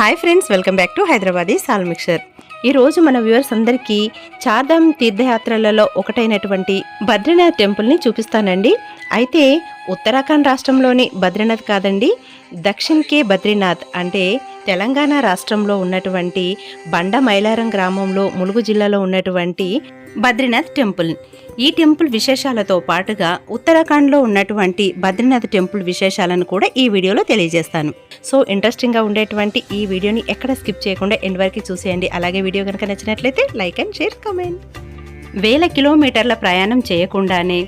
Hi friends welcome back to Hyderabadi సాల్ mixer ఈరోజు మన వ్యూవర్స్ అందరికీ చార్ధామ్ తీర్థయాత్రలలో ఒకటైనటువంటి బద్రీనాథ్ టెంపుల్ని చూపిస్తానండి. అయితే ఉత్తరాఖండ్ రాష్ట్రంలోని బద్రీనాథ్ కాదండి దక్షిణ్కే బద్రీనాథ్ అంటే తెలంగాణ రాష్ట్రంలో ఉన్నటువంటి బండ మైలారం గ్రామంలో ములుగు జిల్లాలో ఉన్నటువంటి బద్రీనాథ్ టెంపుల్. ఈ టెంపుల్ విశేషాలతో పాటుగా ఉత్తరాఖండ్లో ఉన్నటువంటి బద్రీనాథ్ టెంపుల్ విశేషాలను కూడా ఈ వీడియోలో తెలియజేస్తాను. సో ఇంట్రెస్టింగ్గా ఉండేటువంటి ఈ వీడియోని ఎక్కడ స్కిప్ చేయకుండా ఎండ్ వరకు చూసేయండి. అలాగే వీడియో కనుక నచ్చినట్లయితే లైక్ అండ్ షేర్ కమెంట్. వేల కిలోమీటర్ల ప్రయాణం చేయకుండానే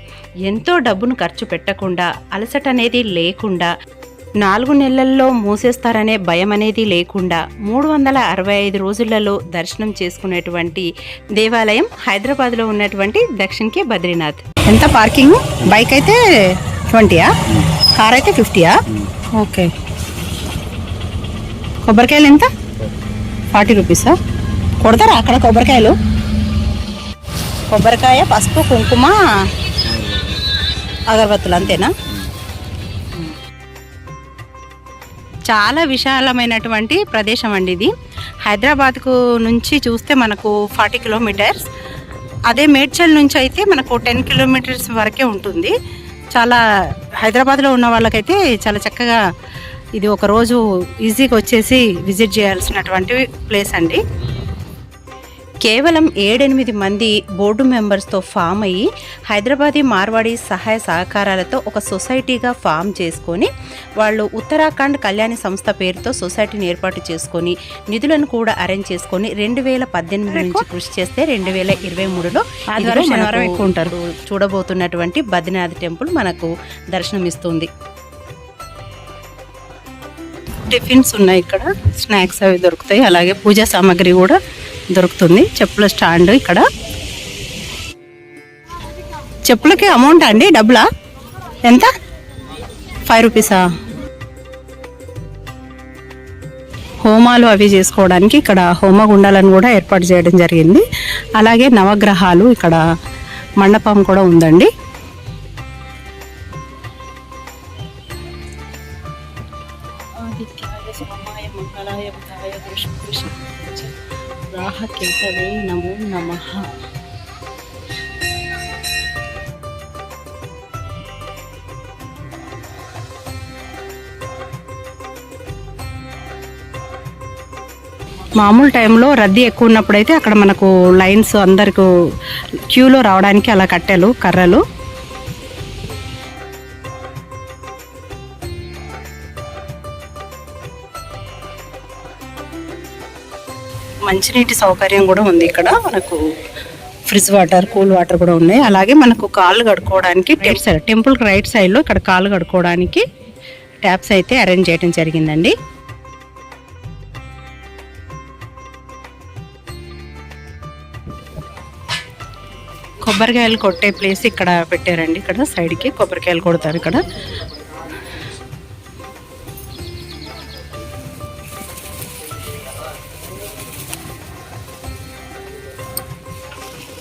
ఎంతో డబ్బును ఖర్చు పెట్టకుండా అలసట అనేది లేకుండా నాలుగు నెలల్లో మూసేస్తారనే భయం అనేది లేకుండా మూడు వందల అరవై ఐదు రోజులలో దర్శనం చేసుకునేటువంటి దేవాలయం హైదరాబాద్లో ఉన్నటువంటి దక్షిణకి బద్రీనాథ్. ఎంత పార్కింగ్? బైక్ అయితే ట్వంటీయా? కార్ అయితే ఫిఫ్టీయా? ఓకే. కొబ్బరికాయలు ఎంత? ఫార్టీ రూపీసా? కొడతారా అక్కడ కొబ్బరికాయలు? కొబ్బరికాయ పసుపు కుంకుమ అగరబత్తులు అంతేనా? చాలా విశాలమైనటువంటి ప్రదేశం అండి ఇది. హైదరాబాద్కు నుంచి చూస్తే మనకు ఫార్టీ కిలోమీటర్స్. అదే మేడ్చల్ నుంచి అయితే మనకు టెన్ కిలోమీటర్స్ వరకే ఉంటుంది. చాలా హైదరాబాద్లో ఉన్న వాళ్ళకైతే చాలా చక్కగా ఇది ఒక రోజు ఈజీగా వచ్చేసి విజిట్ చేయాల్సినటువంటి ప్లేస్ అండి. కేవలం ఏడెనిమిది మంది బోర్డు మెంబర్స్తో ఫామ్ అయ్యి హైదరాబాదీ మార్వాడి సహాయ సహకారాలతో ఒక సొసైటీగా ఫామ్ చేసుకొని వాళ్ళు ఉత్తరాఖండ్ కళ్యాణి సంస్థ పేరుతో సొసైటీని ఏర్పాటు చేసుకొని నిధులను కూడా అరేంజ్ చేసుకొని రెండు వేల పద్దెనిమిది నుంచి కృషి చేస్తే రెండు వేల ఇరవై మూడులో శనివారం ఎక్కువ ఉంటారు. చూడబోతున్నటువంటి బద్రీనాథ్ టెంపుల్ మనకు దర్శనమిస్తుంది. టిఫిన్స్ ఉన్నాయి ఇక్కడ. స్నాక్స్ అవి దొరుకుతాయి. అలాగే పూజా సామాగ్రి కూడా దొరుకుతుంది. చెప్పుల స్టాండ్ ఇక్కడ. చెప్పులకి అమౌంట్ అండి? డబ్బులా? ఎంత? ఫైవ్ రూపీసా హోమాలు అవి చేసుకోవడానికి ఇక్కడ హోమగుండాలను కూడా ఏర్పాటు చేయడం జరిగింది. అలాగే నవగ్రహాలు ఇక్కడ మండపం కూడా ఉందండి. రాహకేతవే నమో నమ. మామూలు టైంలో రద్దీ ఎక్కువ ఉన్నప్పుడైతే అక్కడ మనకు లైన్స్ అందరికీ క్యూలో రావడానికి అలా కట్టాలు కర్రలు. మంచినీటి సౌకర్యం కూడా ఉంది ఇక్కడ. మనకు ఫ్రిడ్జ్ వాటర్ కూల్ వాటర్ కూడా ఉన్నాయి. అలాగే మనకు కాళ్ళు కడుక్కోవడానికి రైట్ సైడ్ టెంపుల్ రైట్ సైడ్లో ఇక్కడ కాళ్ళు కడుక్కోవడానికి ట్యాప్స్ అయితే అరేంజ్ చేయడం జరిగిందండి. కొబ్బరికాయలు కొట్టే ప్లేస్ ఇక్కడ పెట్టారండి ఇక్కడ సైడ్కి. కొబ్బరికాయలు కొడతారు ఇక్కడ.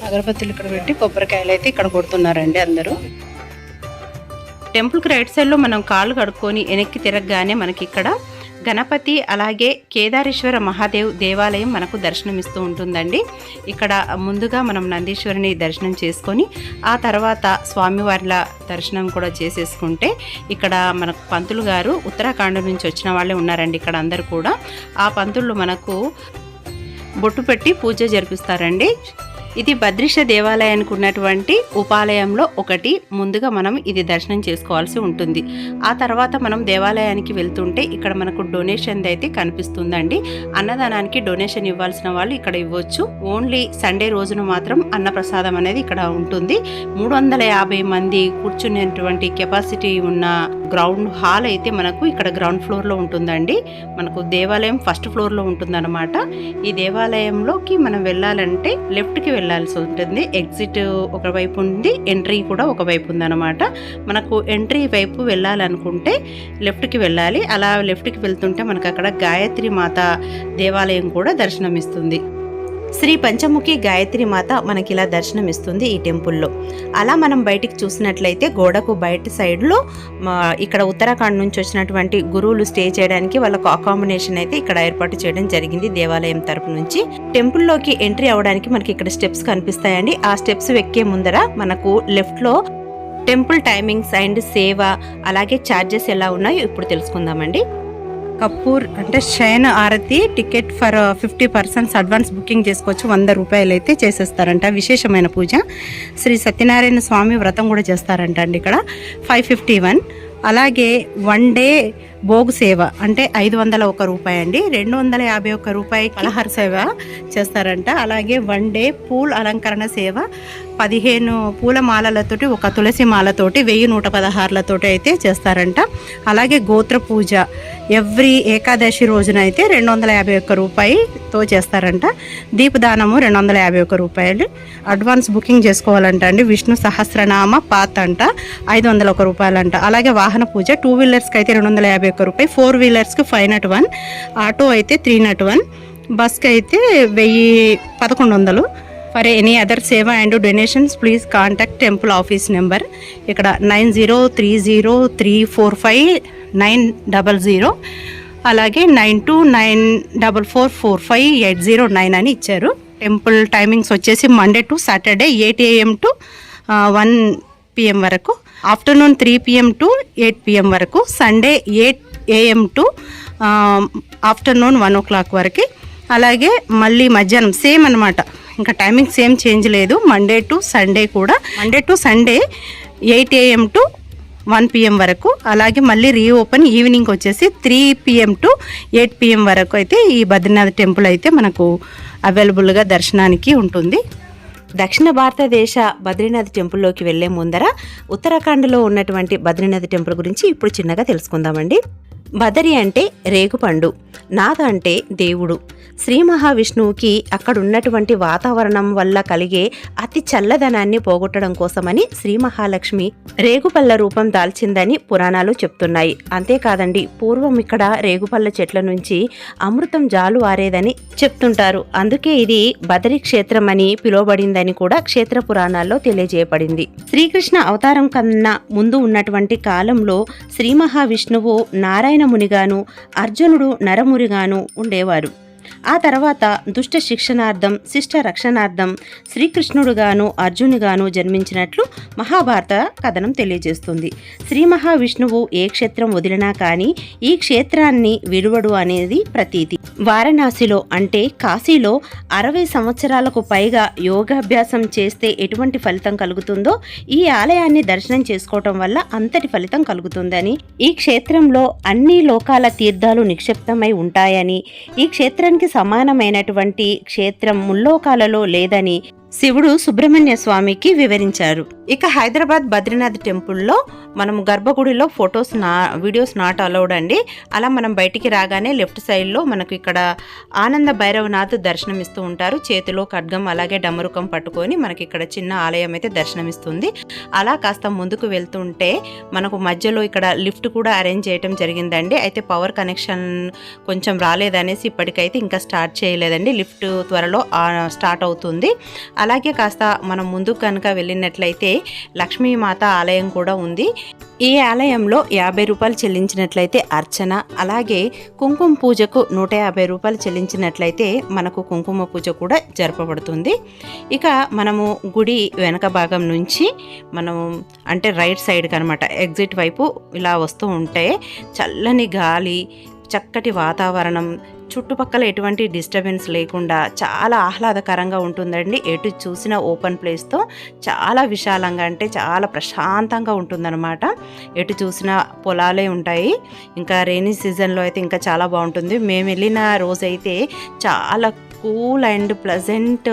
అగరబత్తులు ఇక్కడ పెట్టి కొబ్బరికాయలు అయితే ఇక్కడ కొడుతున్నారండి అందరూ. టెంపుల్కి రైట్ సైడ్లో మనం కాళ్ళు కడుక్కొని వెనక్కి తిరగగానే మనకి ఇక్కడ గణపతి అలాగే కేదారేశ్వర మహాదేవ్ దేవాలయం మనకు దర్శనమిస్తూ ఉంటుందండి. ఇక్కడ ముందుగా మనం నందీశ్వరుని దర్శనం చేసుకొని ఆ తర్వాత స్వామివార్ల దర్శనం కూడా చేసేసుకుంటే ఇక్కడ మనకు పంతులు గారు ఉత్తరాఖండ్ నుంచి వచ్చిన వాళ్ళే ఉన్నారండి ఇక్కడ అందరు కూడా. ఆ పంతులు మనకు బొట్టు పెట్టి పూజ జరిపిస్తారండి. ఇది భద్రిష దేవాలయానికి ఉన్నటువంటి ఉపాలయంలో ఒకటి. ముందుగా మనం ఇది దర్శనం చేసుకోవాల్సి ఉంటుంది. ఆ తర్వాత మనం దేవాలయానికి వెళ్తుంటే ఇక్కడ మనకు డొనేషన్ అయితే కనిపిస్తుందండి. అన్నదానానికి డొనేషన్ ఇవ్వాల్సిన వాళ్ళు ఇక్కడ ఇవ్వచ్చు. ఓన్లీ సండే రోజున మాత్రం అన్నప్రసాదం అనేది ఇక్కడ ఉంటుంది. మూడు వందల యాభై మంది కూర్చునేటువంటి కెపాసిటీ ఉన్న గ్రౌండ్ హాల్ అయితే మనకు ఇక్కడ గ్రౌండ్ ఫ్లోర్లో ఉంటుందండి. మనకు దేవాలయం ఫస్ట్ ఫ్లోర్లో ఉంటుందన్నమాట. ఈ దేవాలయంలోకి మనం వెళ్ళాలంటే లెఫ్ట్కి వెళ్ళాల్సి ఉంటుంది. ఎగ్జిట్ ఒకవైపు ఉంది ఎంట్రీ కూడా ఒకవైపు ఉందన్నమాట. మనకు ఎంట్రీ వైపు వెళ్ళాలనుకుంటే లెఫ్ట్కి వెళ్ళాలి. అలా లెఫ్ట్కి వెళ్తుంటే మనకు అక్కడ గాయత్రి మాత దేవాలయం కూడా దర్శనమిస్తుంది. శ్రీ పంచముఖి గాయత్రి మాత మనకి ఇలా దర్శనం ఇస్తుంది ఈ టెంపుల్లో. అలా మనం బయటికి చూసినట్లయితే గోడకు బయట సైడ్లో ఇక్కడ ఉత్తరాఖండ్ నుంచి వచ్చినటువంటి గురువులు స్టే చేయడానికి వాళ్ళకు అకామిడేషన్ అయితే ఇక్కడ ఏర్పాటు చేయడం జరిగింది దేవాలయం తరపు నుంచి. టెంపుల్లోకి ఎంట్రీ అవ్వడానికి మనకి ఇక్కడ స్టెప్స్ కనిపిస్తాయండి. ఆ స్టెప్స్ ఎక్కే ముందర మనకు లెఫ్ట్లో టెంపుల్ టైమింగ్స్ అండ్ సేవ అలాగే ఛార్జెస్ ఎలా ఉన్నాయో ఇప్పుడు తెలుసుకుందామండి. కపూర్ అంటే శయన ఆరతి ticket for fifty percents advance booking చేసుకోవచ్చు వంద రూపాయలు అయితే చేసేస్తారంట. విశేషమైన పూజ. శ్రీ సత్యనారాయణ స్వామి వ్రతం కూడా చేస్తారంట అండి ఇక్కడ. Five fifty one. అలాగే వన్ డే భోగు సేవ. అంటే ఐదు వందల ఒక రూపాయి అండి. రెండు వందల యాభై ఒక్క రూపాయి పలహార సేవ చేస్తారంట. అలాగే వన్ డే పూల్ అలంకరణ సేవ. పదిహేను పూల మాలలతోటి ఒక తులసి మాలతోటి వెయ్యి నూట పదహారులతోటి అయితే చేస్తారంట. అలాగే గోత్ర పూజ. ఎవ్రీ ఏకాదశి రోజున అయితే రెండు వందల యాభై ఒక్క రూపాయితో చేస్తారంట. దీపదానము రెండు వందల యాభై ఒక్క రూపాయలు అడ్వాన్స్ బుకింగ్ చేసుకోవాలంట అండి. విష్ణు సహస్రనామ పాత్ అంట. ఐదు వందల ఒక రూపాయలంట. అలాగే వాహన పూజ. టూ వీలర్స్కి అయితే రెండు వందల యాభై ఒక్క రూపాయి. ఫోర్ వీలర్స్కి ఫైవ్ నాట్ వన్ ఆటో అయితే త్రీ నాట్ వన్ బస్కి అయితే వెయ్యి పదకొండు వందలు. ఫర్ ఎనీ అదర్ సేవ and donations please contact temple office number ఇక్కడ nine zero three zero three four five nine double zero అలాగే nine two nine double four four five eight zero nine అని ఇచ్చారు. టెంపుల్ టైమింగ్స్ వచ్చేసి Monday to Saturday eight AM to one PM వరకు. Afternoon three PM to eight PM వరకు Sunday eight AM to afternoon one o'clock వరకు. అలాగే మళ్ళీ మధ్యాహ్నం same అనమాట ఇంకా టైమింగ్ సేమ్ చేంజ్ లేదు. మండే టు సండే కూడా. Monday to Sunday eight AM to one PM వరకు. అలాగే మళ్ళీ రీఓపెన్ ఈవినింగ్ వచ్చేసి three PM to eight PM వరకు అయితే ఈ బద్రీనాథ్ టెంపుల్ అయితే మనకు అవైలబుల్గా దర్శనానికి ఉంటుంది. దక్షిణ భారతదేశ బద్రీనాథ్ టెంపుల్లోకి వెళ్ళే ముందర ఉత్తరాఖండ్లో ఉన్నటువంటి బద్రీనాథ్ టెంపుల్ గురించి ఇప్పుడు చిన్నగా తెలుసుకుందామండి. బదరి అంటే రేగుపండు నాథ అంటే దేవుడు. శ్రీ మహావిష్ణువుకి అక్కడున్నటువంటి వాతావరణం వల్ల కలిగే అతి చల్లదనాన్ని పోగొట్టడం కోసమని శ్రీ మహాలక్ష్మి రేగుపల్ల రూపం దాల్చిందని పురాణాలు చెప్తున్నాయి. అంతేకాదండి పూర్వం ఇక్కడ రేగుపల్ల చెట్ల నుంచి అమృతం జాలు వారేదని చెప్తుంటారు. అందుకే ఇది బదరి క్షేత్రం అని పిలువబడిందని కూడా క్షేత్ర పురాణాల్లో తెలియజేయబడింది. శ్రీకృష్ణ అవతారం కన్నా ముందు ఉన్నటువంటి కాలంలో శ్రీ మహావిష్ణువు నారాయణ మునిగాను అర్జునుడు నరమునిగాను ఉండేవారు. ఆ తర్వాత దుష్ట శిక్షణార్థం శిష్ట రక్షణార్థం శ్రీకృష్ణుడుగాను అర్జునుగాను జన్మించినట్లు మహాభారత కథనం తెలియజేస్తుంది. శ్రీ మహావిష్ణువు ఏ క్షేత్రం వదిలినా కానీ ఈ క్షేత్రాన్ని విడువడు అనేది ప్రతీతి. వారణాసిలో అంటే కాశీలో అరవై సంవత్సరాలకు పైగా యోగాభ్యాసం చేస్తే ఎటువంటి ఫలితం కలుగుతుందో ఈ ఆలయాన్ని దర్శనం చేసుకోవటం వల్ల అంతటి ఫలితం కలుగుతుందని. ఈ క్షేత్రంలో అన్ని లోకాల తీర్థాలు నిక్షిప్తమై ఉంటాయని ఈ క్షేత్రానికి సమానమైనటువంటి క్షేత్రం ముల్లోకాలలో లేదని శివుడు సుబ్రహ్మణ్య స్వామికి వివరించారు. ఇక హైదరాబాద్ బద్రీనాథ్ టెంపుల్లో మనం గర్భగుడిలో ఫొటోస్ నా వీడియోస్ నాట్ అలౌడ్ అండి. అలా మనం బయటికి రాగానే లెఫ్ట్ సైడ్లో మనకు ఇక్కడ ఆనంద భైరవనాథ్ దర్శనం ఇస్తూ ఉంటారు. చేతిలో ఖడ్గం అలాగే డమరుకం పట్టుకొని మనకి ఇక్కడ చిన్న ఆలయం అయితే దర్శనమిస్తుంది. అలా కాస్త ముందుకు వెళ్తుంటే మనకు మధ్యలో ఇక్కడ లిఫ్ట్ కూడా అరేంజ్ చేయడం జరిగిందండి. అయితే పవర్ కనెక్షన్ కొంచెం రాలేదనేసి ఇప్పటికైతే ఇంకా స్టార్ట్ చేయలేదండి. లిఫ్ట్ త్వరలో స్టార్ట్ అవుతుంది. అలాగే కాస్త మనం ముందుకు కనుక వెళ్ళినట్లయితే లక్ష్మీమాత ఆలయం కూడా ఉంది. ఈ ఆలయంలో యాభై రూపాయలు చెల్లించినట్లయితే అర్చన అలాగే కుంకుమ పూజకు నూట యాభై రూపాయలు చెల్లించినట్లయితే మనకు కుంకుమ పూజ కూడా జరపబడుతుంది. ఇక మనము గుడి వెనక భాగం నుంచి మనం అంటే రైట్ సైడ్కి అనమాట ఎగ్జిట్ వైపు ఇలా వస్తూ ఉంటే చల్లని గాలి చక్కటి వాతావరణం చుట్టుపక్కల ఎటువంటి డిస్టర్బెన్స్ లేకుండా చాలా ఆహ్లాదకరంగా ఉంటుందండి. ఎటు చూసిన ఓపెన్ ప్లేస్తో చాలా విశాలంగా అంటే చాలా ప్రశాంతంగా ఉంటుందన్నమాట. ఎటు చూసిన పొలాలే ఉంటాయి. ఇంకా రెయినీ సీజన్లో అయితే ఇంకా చాలా బాగుంటుంది. మేము వెళ్ళిన రోజైతే చాలా కూల్ అండ్ ప్లజెంట్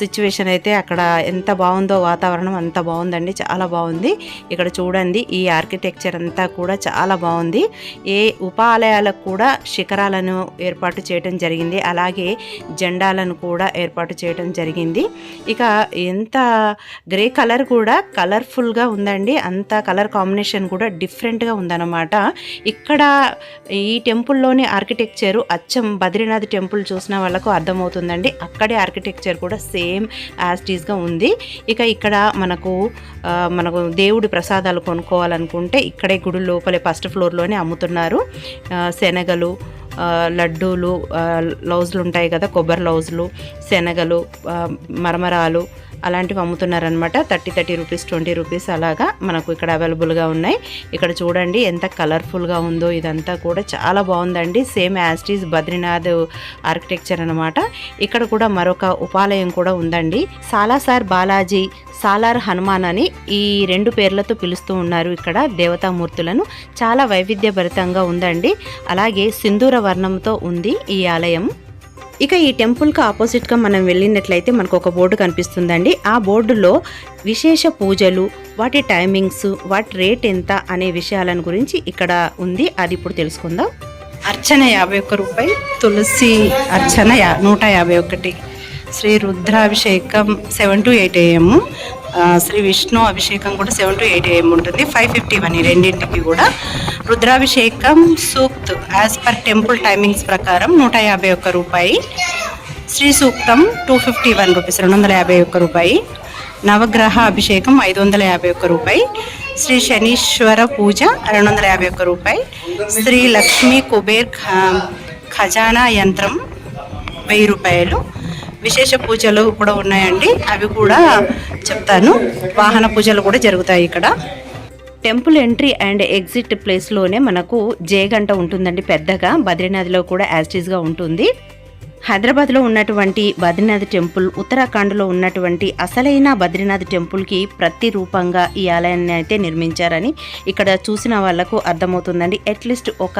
సిచ్యువేషన్ అయితే అక్కడ ఎంత బాగుందో వాతావరణం అంత బాగుందండి చాలా బాగుంది. ఇక్కడ చూడండి ఈ ఆర్కిటెక్చర్ అంతా కూడా చాలా బాగుంది. ఏ ఉపాలయాలకు కూడా శిఖరాలను ఏర్పాటు చేయడం జరిగింది అలాగే జెండాలను కూడా ఏర్పాటు చేయడం జరిగింది. ఇక ఎంత గ్రే కలర్ కూడా కలర్ఫుల్గా ఉందండి అంత కలర్ కాంబినేషన్ కూడా డిఫరెంట్గా ఉందన్నమాట. ఇక్కడ ఈ టెంపుల్లోని ఆర్కిటెక్చరు అచ్చం బద్రీనాథ్ టెంపుల్ చూసిన వాళ్ళకు అర్థమవుతుందండి. అక్కడే ఆర్కిటెక్చర్ కూడా సేమ్ యాజ్టీజ్గా ఉంది. ఇక ఇక్కడ మనకు మనకు దేవుడి ప్రసాదాలు కొనుక్కోవాలనుకుంటే ఇక్కడే గుడి లోపలే ఫస్ట్ ఫ్లోర్లోనే అమ్ముతున్నారు. శనగలు లడ్డూలు లౌజ్లు లౌజులు ఉంటాయి కదా కొబ్బరి లౌజులు శనగలు మరమరాలు అలాంటివి అమ్ముతున్నారనమాట thirty thirty rupees twenty rupees అలాగా మనకు ఇక్కడ అవైలబుల్గా ఉన్నాయి. ఇక్కడ చూడండి ఎంత కలర్ఫుల్గా ఉందో ఇదంతా కూడా చాలా బాగుందండి. సేమ్ యాస్టీస్ బద్రీనాథ్ ఆర్కిటెక్చర్ అనమాట ఇక్కడ కూడా మరొక ఉపాలయం కూడా ఉందండి. సాలాసార్ బాలాజీ సాలార్ హనుమాన్ అని ఈ రెండు పేర్లతో పిలుస్తూ ఉన్నారు ఇక్కడ దేవతామూర్తులను. చాలా వైవిధ్యభరితంగా ఉందండి. అలాగే సింధూర వర్ణంతో ఉంది ఈ ఆలయం. ఇక ఈ టెంపుల్కి ఆపోజిట్గా మనం వెళ్ళినట్లయితే మనకు ఒక బోర్డు కనిపిస్తుందండి. ఆ బోర్డులో విశేష పూజలు వాటి టైమింగ్స్ వాటి రేట్ ఎంత అనే విషయాలను గురించి ఇక్కడ ఉంది. అది ఇప్పుడు తెలుసుకుందాం. అర్చన యాభై ఒక్క రూపాయి తులసి అర్చన యా నూట యాభై ఒకటి. శ్రీ రుద్రాభిషేకం seven to eight AM. Shri Vishnu అభిషేకం కూడా సెవెన్ టు ఎయిట్ ఏఎం ఉంటుంది. ఫైవ్ ఫిఫ్టీ వన్ రెండింటికి కూడా. రుద్రాభిషేకం సూక్త్ యాజ్ పర్ టెంపుల్ టైమింగ్స్ ప్రకారం నూట యాభై ఒక్క రూపాయి. శ్రీ సూక్తం టూ ఫిఫ్టీ వన్ రూపీస్ రెండు వందల యాభై ఒక్క రూపాయి. నవగ్రహ అభిషేకం ఐదు వందల యాభై ఒక్క రూపాయి. శ్రీ శనీశ్వర పూజ రెండు వందల యాభై ఒక్క రూపాయి. శ్రీ లక్ష్మీ కుబేర్ ఖ- ఖజానా యంత్రం వెయ్యి రూపాయలు. విశేష పూజలు కూడా ఉన్నాయండి. అవి కూడా చెప్తాను. వాహన పూజలు కూడా జరుగుతాయి ఇక్కడ. టెంపుల్ ఎంట్రీ అండ్ ఎగ్జిట్ ప్లేస్లోనే మనకు జేగంట ఉంటుందండి పెద్దగా. బద్రీనాథ్లో కూడా యాస్టీస్గా ఉంటుంది. హైదరాబాద్లో ఉన్నటువంటి బద్రీనాథ్ టెంపుల్ ఉత్తరాఖండ్లో ఉన్నటువంటి అసలైన బద్రీనాథ్ టెంపుల్కి ప్రతి రూపంగా ఈ ఆలయాన్ని అయితే నిర్మించారని ఇక్కడ చూసిన వాళ్ళకు అర్థమవుతుందండి. అట్లీస్ట్ ఒక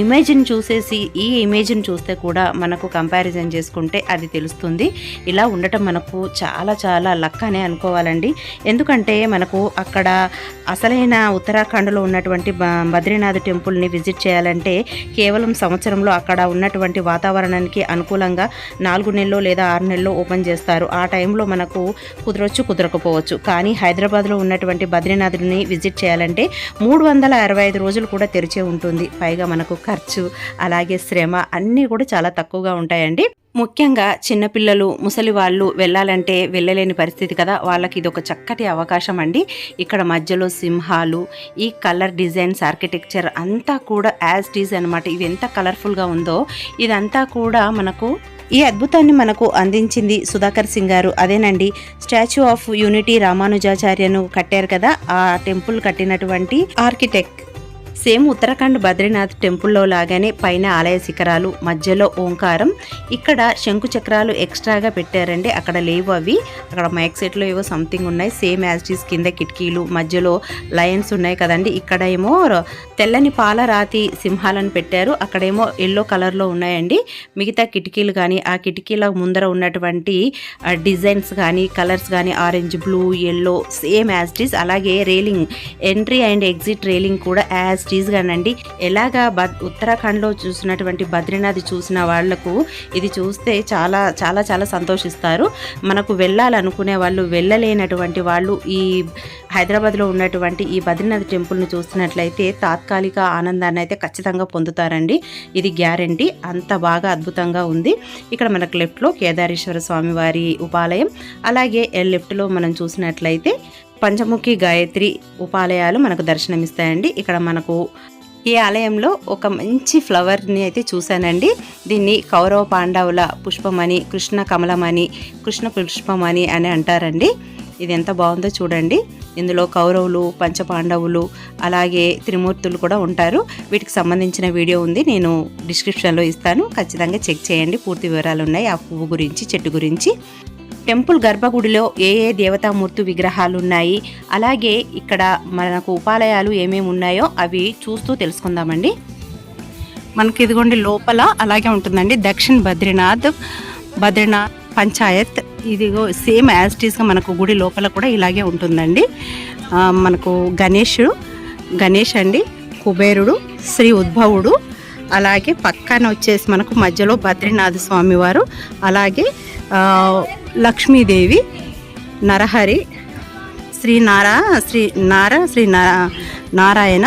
ఇమేజ్ని చూసేసి ఈ ఇమేజ్ని చూస్తే కూడా మనకు కంపారిజన్ చేసుకుంటే అది తెలుస్తుంది. ఇలా ఉండటం మనకు చాలా చాలా లక్ అనే అనుకోవాలండి. ఎందుకంటే మనకు అక్కడ అసలైన ఉత్తరాఖండ్లో ఉన్నటువంటి బద్రీనాథ్ టెంపుల్ని విజిట్ చేయాలంటే కేవలం సంవత్సరంలో అక్కడ ఉన్నటువంటి వాతావరణానికి అనుకూలంగా నాలుగు నెలలో లేదా ఆరు నెలలో ఓపెన్ చేస్తారు. ఆ టైంలో మనకు కుదరొచ్చు కుదరకపోవచ్చు. కానీ హైదరాబాద్లో ఉన్నటువంటి బద్రీనాథుడిని విజిట్ చేయాలంటే మూడు వందల అరవై ఐదు రోజులు కూడా తెరిచే ఉంటుంది. పైగా మనకు ఖర్చు అలాగే శ్రమ అన్నీ కూడా చాలా తక్కువగా ఉంటాయండి. ముఖ్యంగా చిన్నపిల్లలు ముసలి వాళ్ళు వెళ్ళాలంటే వెళ్ళలేని పరిస్థితి కదా. వాళ్ళకి ఇది ఒక చక్కటి అవకాశం అండి. ఇక్కడ మధ్యలో సింహాలు ఈ కలర్ డిజైన్స్ ఆర్కిటెక్చర్ అంతా కూడా యాజ్ టీజ్ అనమాట ఇవి ఎంత కలర్ఫుల్గా ఉందో ఇదంతా కూడా మనకు ఈ అద్భుతాన్ని మనకు అందించింది సుధాకర్ సింగ్ గారు. అదేనండి స్టాచ్యూ ఆఫ్ యూనిటీ రామానుజాచార్యను కట్టారు కదా ఆ టెంపుల్ కట్టినటువంటి ఆర్కిటెక్ట్ సేమ్ ఉత్తరాఖండ్ బద్రీనాథ్ టెంపుల్లో లాగానే పైన ఆలయ శిఖరాలు మధ్యలో ఓంకారం. ఇక్కడ శంకు చక్రాలు ఎక్స్ట్రాగా పెట్టారండి. అక్కడ లేవు అవి. అక్కడ మైక్ సెట్లో ఏవో సంథింగ్ ఉన్నాయి. సేమ్ యాజ్టీస్ కింద కిటికీలు మధ్యలో లయన్స్ ఉన్నాయి కదండి. ఇక్కడ ఏమో తెల్లని పాలరాతి సింహాలను పెట్టారు. అక్కడేమో ఎల్లో కలర్లో ఉన్నాయండి. మిగతా కిటికీలు కానీ ఆ కిటికీల ముందర ఉన్నటువంటి డిజైన్స్ కానీ కలర్స్ కానీ orange blue yellow same as it is అలాగే railing entry and exit railing కూడా యాజ్ టీజ్గానండి ఎలాగా బద్ ఉత్తరాఖండ్లో చూసినటువంటి బద్రీనాథ్ చూసిన వాళ్ళకు ఇది చూస్తే చాలా చాలా చాలా సంతోషిస్తారు. మనకు వెళ్ళాలనుకునే వాళ్ళు వెళ్ళలేనటువంటి వాళ్ళు ఈ హైదరాబాద్లో ఉన్నటువంటి ఈ బద్రీనాథ్ టెంపుల్ని చూసినట్లయితే తాత్కాలిక ఆనందాన్ని అయితే ఖచ్చితంగా పొందుతారండి. ఇది గ్యారంటీ. అంత బాగా అద్భుతంగా ఉంది. ఇక్కడ మనకు లెఫ్ట్లో కేదారేశ్వర స్వామి వారి ఉపాలయం. అలాగే లెఫ్ట్లో మనం చూసినట్లయితే పంచముఖి గాయత్రి ఉపాలయాలు మనకు దర్శనమిస్తాయండి. ఇక్కడ మనకు ఈ ఆలయంలో ఒక మంచి ఫ్లవర్ని అయితే చూశానండి. దీన్ని కౌరవ పాండవుల పుష్పమని కృష్ణ కమలమని కృష్ణ పుష్పమని అని అంటారండి. ఇది ఎంత బాగుందో చూడండి. ఇందులో కౌరవులు పంచపాండవులు అలాగే త్రిమూర్తులు కూడా ఉంటారు. వీటికి సంబంధించిన వీడియో ఉంది నేను డిస్క్రిప్షన్లో ఇస్తాను. ఖచ్చితంగా చెక్ చేయండి. పూర్తి వివరాలు ఉన్నాయి. ఆ పువ్వు గురించి చెట్టు గురించి. టెంపుల్ గర్భగుడిలో ఏ ఏ దేవతామూర్తి విగ్రహాలు ఉన్నాయి అలాగే ఇక్కడ మనకు ఉపాలయాలు ఏమేమి ఉన్నాయో అవి చూస్తూ తెలుసుకుందామండి. మనకి ఇదిగోండి లోపల అలాగే ఉంటుందండి. దక్షిణ్ బద్రీనాథ్ బద్రీనాథ్ పంచాయత్ ఇదిగో సేమ్ యాజ్టీస్గా మనకు గుడి లోపల కూడా ఇలాగే ఉంటుందండి. మనకు గణేషుడు గణేష్ అండి కుబేరుడు శ్రీ ఉద్భవుడు అలాగే పక్కన వచ్చేసి మనకు మధ్యలో బద్రీనాథ స్వామివారు అలాగే లక్ష్మీదేవి నరహరి శ్రీ నారా శ్రీ నార శ్రీ నారాయణ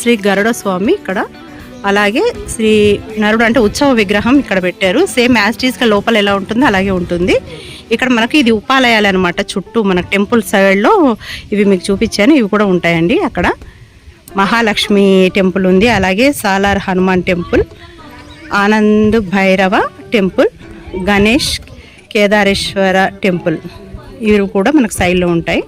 శ్రీ గరుడ స్వామి ఇక్కడ. అలాగే శ్రీ నరుడు అంటే ఉత్సవ విగ్రహం ఇక్కడ పెట్టారు. సేమ్ యాస్టీస్గా లోపల ఎలా ఉంటుందో అలాగే ఉంటుంది. ఇక్కడ మనకి ఇది ఉపాలయాలు అనమాట చుట్టూ మన టెంపుల్ సైడ్లో ఇవి మీకు చూపించాను. ఇవి కూడా ఉంటాయండి అక్కడ. మహాలక్ష్మి టెంపుల్ ఉంది. అలాగే Salar Hanuman temple Anand Bhairava temple Ganesh Kedareshwara temple. ఇవి కూడా మనకు సైడ్లో ఉంటాయి.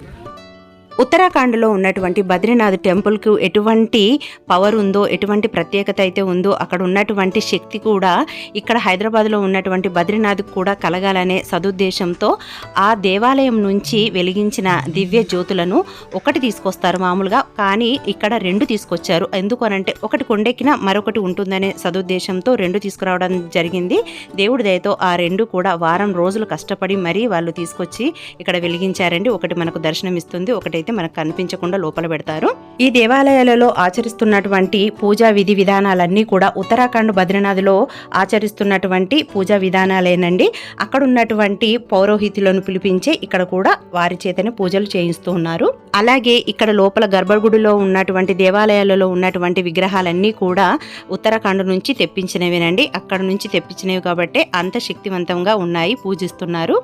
ఉత్తరాఖండ్లో ఉన్నటువంటి బద్రీనాథ్ టెంపుల్కు ఎటువంటి పవర్ ఉందో ఎటువంటి ప్రత్యేకత అయితే ఉందో అక్కడ ఉన్నటువంటి శక్తి కూడా ఇక్కడ హైదరాబాద్లో ఉన్నటువంటి బద్రీనాథ్ కూడా కలగాలనే సదుద్దేశంతో ఆ దేవాలయం నుంచి వెలిగించిన దివ్య జ్యోతులను ఒకటి తీసుకొస్తారు మామూలుగా. కానీ ఇక్కడ రెండు తీసుకొచ్చారు. ఎందుకనంటే ఒకటి కొండెక్కిన మరొకటి ఉంటుందనే సదుద్దేశంతో రెండు తీసుకురావడం జరిగింది. దేవుడి దయతో ఆ రెండు కూడా వారం రోజులు కష్టపడి మరీ వాళ్ళు తీసుకొచ్చి ఇక్కడ వెలిగించారండి. ఒకటి మనకు దర్శనం ఇస్తుంది అయితే మనకు కనిపించకుండా లోపల పెడతారు. ఈ దేవాలయాలలో ఆచరిస్తున్నటువంటి పూజా విధి విధానాలన్నీ కూడా ఉత్తరాఖండ్ బద్రీనాథ్లో ఆచరిస్తున్నటువంటి పూజా విధానాలేనండి. అక్కడ ఉన్నటువంటి పౌరోహితులను పిలిపించి ఇక్కడ కూడా వారి చేతనే పూజలు చేయిస్తూ ఉన్నారు. అలాగే ఇక్కడ లోపల గర్భగుడిలో ఉన్నటువంటి దేవాలయాలలో ఉన్నటువంటి విగ్రహాలన్నీ కూడా ఉత్తరాఖండ్ నుంచి తెప్పించినవేనండి. అక్కడ నుంచి తెప్పించినవి కాబట్టి అంత శక్తివంతంగా ఉన్నాయి పూజిస్తున్నారు.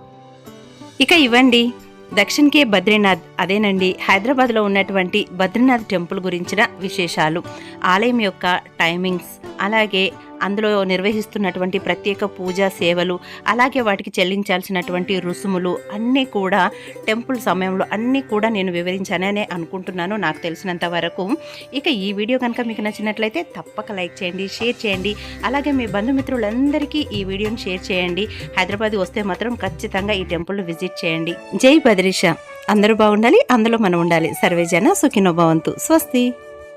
ఇక ఇవ్వండి. దక్షిణ్ కే బద్రీనాథ్ అదేనండి హైదరాబాద్లో ఉన్నటువంటి బద్రీనాథ్ టెంపుల్ గురించిన విశేషాలు ఆలయం యొక్క టైమింగ్స్ అలాగే అందులో నిర్వహిస్తున్నటువంటి ప్రత్యేక పూజా సేవలు అలాగే వాటికి చెల్లించాల్సినటువంటి రుసుములు అన్నీ కూడా టెంపుల్ సమయంలో అన్నీ కూడా నేను వివరించాననే అనుకుంటున్నాను నాకు తెలిసినంత వరకు. ఇక ఈ వీడియో కనుక మీకు నచ్చినట్లయితే తప్పక లైక్ చేయండి షేర్ చేయండి అలాగే మీ బంధుమిత్రులందరికీ ఈ వీడియోని షేర్ చేయండి. హైదరాబాద్ వస్తే మాత్రం ఖచ్చితంగా ఈ టెంపుల్ విజిట్ చేయండి. జై బద్రీషా అందరూ బాగుండాలి అందులో మనం ఉండాలి. సర్వేజన సుఖినో భవంతు. స్వస్తి.